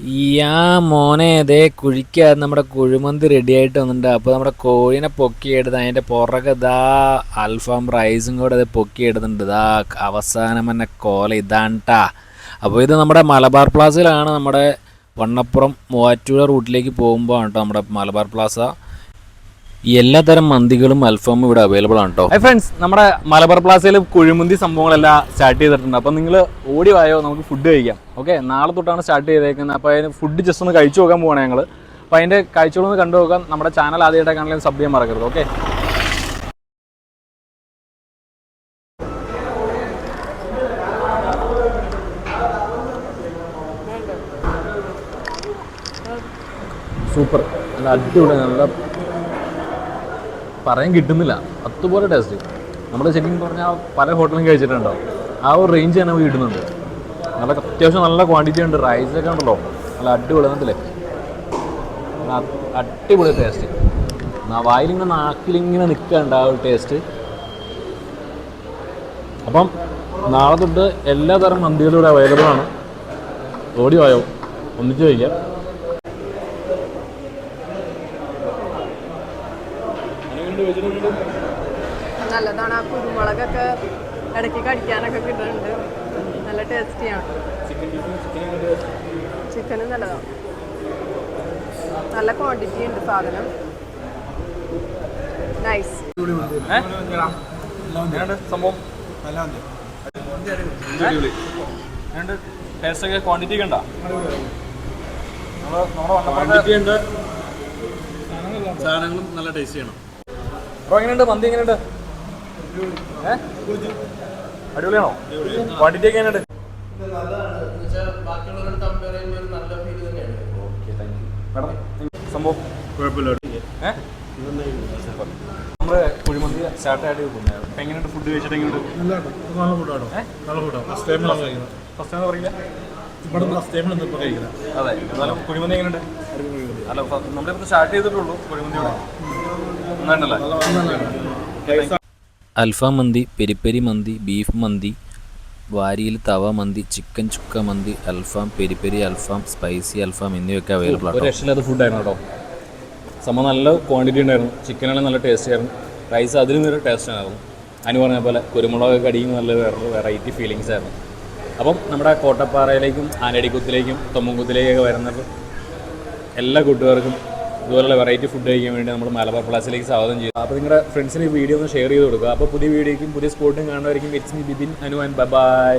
യാ മോനെ ഇതേ കുഴിക്ക നമ്മുടെ കുഴിമന്തി റെഡി ആയിട്ട് വന്നിട്ടുണ്ട്. അപ്പോൾ നമ്മുടെ കോഴിനെ പൊക്കിയെടുത്ത് അതിന്റെ പുറകെ ഇതാ അൽഫാം റൈസും കൂടെ അത് പൊക്കിയെടുത്തിട്ടുണ്ട്. ഇതാ അവസാനം തന്നെ കോല ഇതാണ്ട്ടാ അപ്പോൾ ഇത് നമ്മുടെ മലബാർ പ്ലാസയിലാണ് നമ്മുടെ വണ്ണപ്പുറം മൂവാറ്റുപുഴ റൂട്ടിലേക്ക് പോകുമ്പോൾ കേട്ടോ നമ്മുടെ മലബാർ പ്ലാസ എല്ലാത്തരം മന്തികളും അൽഫാമും ഇവിടെ അവൈലബിൾ ആണ് കേട്ടോ ഫ്രണ്ട്സ് നമ്മുടെ മലബാർ പ്ലാസയിൽ കുഴിമുന്തി സംഭവങ്ങളെല്ലാം സ്റ്റാർട്ട് ചെയ്തിട്ടുണ്ട്. അപ്പം നിങ്ങൾ ഓടി വായോ നമുക്ക് ഫുഡ് കഴിക്കാം. ഓക്കെ നാളെ തൊട്ടാണ് സ്റ്റാർട്ട് ചെയ്തേക്കുന്നത്. അപ്പോൾ അതിന് ഫുഡ് ജസ്റ്റ് ഒന്ന് കഴിച്ചു നോക്കാൻ പോവുകയാണ് ഞങ്ങൾ അപ്പോൾ അതിന്റെ കഴിച്ചുകൊണ്ട് കണ്ടു നോക്കാം. നമ്മുടെ ചാനൽ ആദ്യമായിട്ട് കാണാൻ സബ് ചെയ്യാൻ മറക്കരുത് ഓക്കെ സൂപ്പർ നല്ല അടിപൊളി നല്ല പറയാൻ കിട്ടുന്നില്ല. അതുപോലെ ടേസ്റ്റ് നമ്മൾ ശരിക്കും പറഞ്ഞാൽ പല ഹോട്ടലും കഴിച്ചിട്ടുണ്ടാവും ആ ഒരു റേഞ്ച് തന്നെ കിട്ടുന്നുണ്ട്. നല്ല അത്യാവശ്യം നല്ല ക്വാണ്ടിറ്റി ഉണ്ട്. റൈസൊക്കെ ഉണ്ടല്ലോ. നല്ല അടിപൊളി എന്നത്തില്ലേ നല്ല അടിപൊളി ടേസ്റ്റ് വായിലിങ്ങനെ നാക്കിലിങ്ങനെ നിൽക്കണ്ട ആ ഒരു ടേസ്റ്റ് അപ്പം നാളെ തൊട്ട് എല്ലാ തരം മന്തികളും ഇവിടെ അവൈലബിൾ ആണ്. ഓടി പോയോ ഒന്നിച്ച് കഴിക്കാം. നല്ലതാണ്. ആ കുരുമുളകൊക്കെ ഇടയ്ക്ക് കടിക്കാനൊക്കെ കിട്ടുന്നുണ്ട്. നല്ല ടേസ്റ്റിയാണ്. ചിക്കനും നല്ലതാണ്. നല്ല ക്വാണ്ടിറ്റി ഉണ്ട് സാധനം. നൈസ് സംഭവം? ടേസ്റ്റ് ഒക്കെ ക്വാണ്ടിറ്റി ഒക്കെ ഉണ്ടോ? ക്വാണ്ടിറ്റി ഉണ്ട്. സാധനങ്ങളും നല്ല ടേസ്റ്റ് ചെയ്യണം ബ്രോ എങ്ങനെയുണ്ട്? മന്തി എങ്ങനെയുണ്ട്? അടിപൊളിയാണോ? ക്വാണ്ടിറ്റി എങ്ങനെയുണ്ട്? സംഭവം കുഴപ്പമില്ല. ഏ? നമ്മൾ കുഴിമന്തി സ്റ്റാർട്ട് ആയിട്ട് പോകുന്നത് അപ്പൊ എങ്ങനെയുണ്ട്? ഫുഡ് കഴിച്ചിട്ട് എങ്ങനെയുണ്ട്? നല്ല നല്ല ഫുഡാണോ നല്ല ഫുഡാണ് ഫസ്റ്റ് ടൈം ഫസ്റ്റ് പറയില്ല ഇവിടെ ഫസ്റ്റ് ടൈമിലാണ് ഇപ്പോൾ കഴിക്കുന്നത് അതെ എന്നാലും കുഴിമന്തി എങ്ങനെയുണ്ട്? അല്ല നമ്മളിപ്പോൾ സ്റ്റാർട്ട് ചെയ്തിട്ടുള്ളൂ കുഴിമന്തിയോടെ. നന്നായിട്ടല്ലേ അൽഫാം മന്തി പെരിപ്പെരി മന്തി ബീഫ് മന്തി വാരിയിൽ തവ മന്തി ചിക്കൻ ചുക്ക മന്തി അൽഫാം പെരിപ്പെരി അൽഫാം സ്പൈസി അൽഫാം എന്നിവയൊക്കെ അവൈലബിൾ ഒരു ആണ് ഫുഡ് ഫുഡായിരുന്നു കേട്ടോ. സംഭവം നല്ല ക്വാണ്ടിറ്റി ഉണ്ടായിരുന്നു. ചിക്കനാണെങ്കിൽ നല്ല ടേസ്റ്റ് ആയിരുന്നു. റൈസ് അതിലും ഒരു ടേസ്റ്റ് ആയിരുന്നു. അതിന് പറഞ്ഞ പോലെ കുരുമുളക് കടിയും നല്ല വേറെ വെറൈറ്റി ഫീലിങ്സ് ആയിരുന്നു. അപ്പം നമ്മുടെ കോട്ടപ്പാറയിലേക്കും ആനടിക്കുത്തിലേക്കും തൊമ്മൻകുത്തിലേക്കൊക്കെ വരുന്നത് എല്ലാ കൂട്ടുകാർക്കും ഇതുപോലുള്ള വെറൈറ്റി ഫുഡ് കഴിക്കാൻ വേണ്ടി നമ്മൾ മലബാർ പ്ലാസിലേക്ക് സ്വാഗതം ചെയ്യും അപ്പോൾ നിങ്ങളുടെ ഫ്രണ്ട്സിന് വീഡിയോ ഒന്ന് ഷെയർ ചെയ്ത് കൊടുക്കുക. അപ്പോൾ പുതിയ വീഡിയോയ്ക്കും പുതിയ സ്പോട്ടും കാണുമായിരിക്കും ഇറ്റ്സ് മി ബിബിൻ അനുവാൻ ബൈ